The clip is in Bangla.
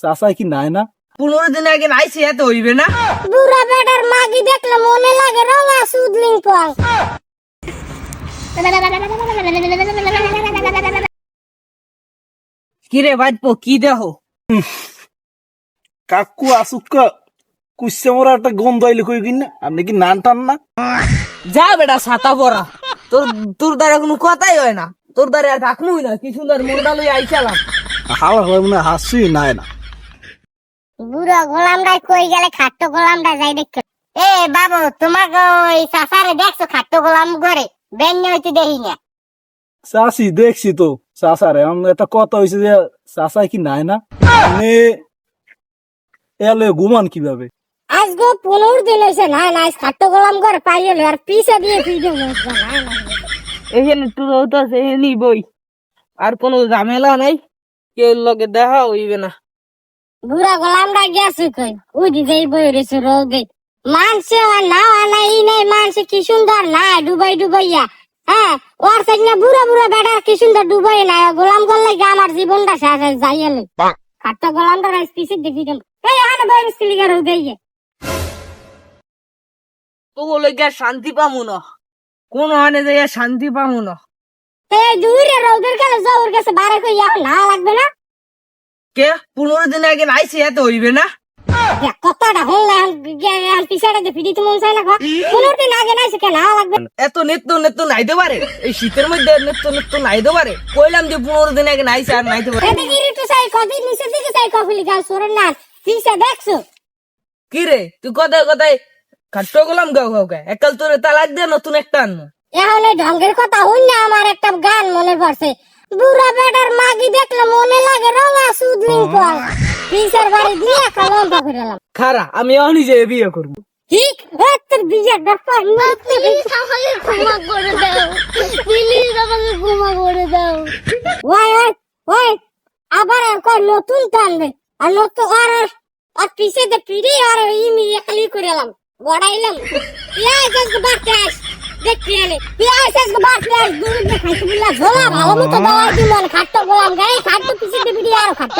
চাষায় কি নাই না? পনেরো দিন আগে নাইছে এত হইবে না? বুড়া বেটার মাগি দেখলে মনে লাগে রঙা সুদলিং পং কিরে বাজপো কি দেহ কাকু আসুক কুসে মোরা একটা গন্ধ আইলে কই কিনা? আপনি কি নান টান না? যা বেটা ছাতা পরা। তোর তোর দ্বারা কোনো কথাই হয় না। তোর দ্বারা আর থাকমুই না কি সুন্দর মোটা লই আইছিলাম হাওয়া হয় মনে হাসি নাই না। বুড়ো গোলামটা কই গেলে খাট্ট গোলামটা যাই দেখছ এ বাবু তোমাকে ওই সাসারে দেখছ খাট্ট গোলাম করে বেন্য হইতে দেখি না। চাষি দেখছি তো চাষারে আমার একটা কথা হয়েছে যে চাষায় কি নাই না? আপনি এলে ঘুমান কীভাবে? আজকে পনেরো দিন হয়েছে না না আজ খাট্ট গোলাম করে পাইয়ে আর পিছে দিয়ে না এখানে তোর হইতাছে এখানেই বই। আর কোনো ঝামেলা নাই কেউ লগে দেখা হইবে না। বুড়া গোলামটা গেছে কই? ওই দিকে বই রয়েছে রোদে মানছে আর না না এই নাই মানছে কি সুন্দর না ডুবাই ডুবাইয়া। হ্যাঁ ওর সাইড না বুড়া বুড়া বেটা কি সুন্দর ডুবাই না গোলাম করলে আমার জীবনটা শেষ হয়ে গোলামটা রাইস পিছে দেখি কেন এই আনে বই মিস্ত্রি গার হয়ে গিয়ে তো বলে গিয়া শান্তি পামু না। কোন হানে যাইয়া শান্তি পামু না। এই দূরে রোদের গেলে যাওয়ার কাছে বারে কই না লাগবে না? কে? পনেরো দিন আগে নাইছে এত হইবে না? দেখ, কতটা হল পিছাটা যে ফিরিতে মন চাই না পনেরো দিন আগে নাই কেন লাগবে? এত নেত্য নেত্য নাইতে পারে? এই শীতের মধ্যে নেত্য নেত্য নাইতে পারে? কইলাম যে পনেরো দিন আগে নাইছে আর নাইতে পারে একটু চাই কদিন নিচে দিকে চাই কফিলি গাছ সরেন না। পিছে দেখছ? কি রে? তুই কথায় কথায় খাট্ট গেলাম গাও গাও গায়ে। একাল তোরে তালাক দিয়ে নতুন একটা আনব। এখন এই ঢঙ্গের কথা হই না আমার একটা গান মনে পড়ছে। বুড়া বেটার মাগি দেখলে মনে লাগে রঙা সুদলিং পং পিসের বাড়ি দিয়ে কালম পাকড়ালাম খারা আমি অনি যে বিয়ে করব। ঠিক এ তোর বিয়ে ব্যাপার প্লিজ আমাকে ক্ষমা করে দাও। প্লিজ আমাকে ক্ষমা করে দাও। ওই ওই ওই আবার আর কই নতুন টানবে। আর নতুন আর আর- আর পিছে দে পিড়ি আর ইমি খালি করে এলাম। বড়াইলাম পিয়াজ আজকে বাড়তে আস দেখি আলে পিয়াজ আজকে বাড়তে আস দুধ দিয়ে খাইতে দিলা ঝোলা, ভালো মতো দাওয়াই দিল খাট্ট গোলাম গায়ে, খাট্ট পিছে দে আর খাট্ট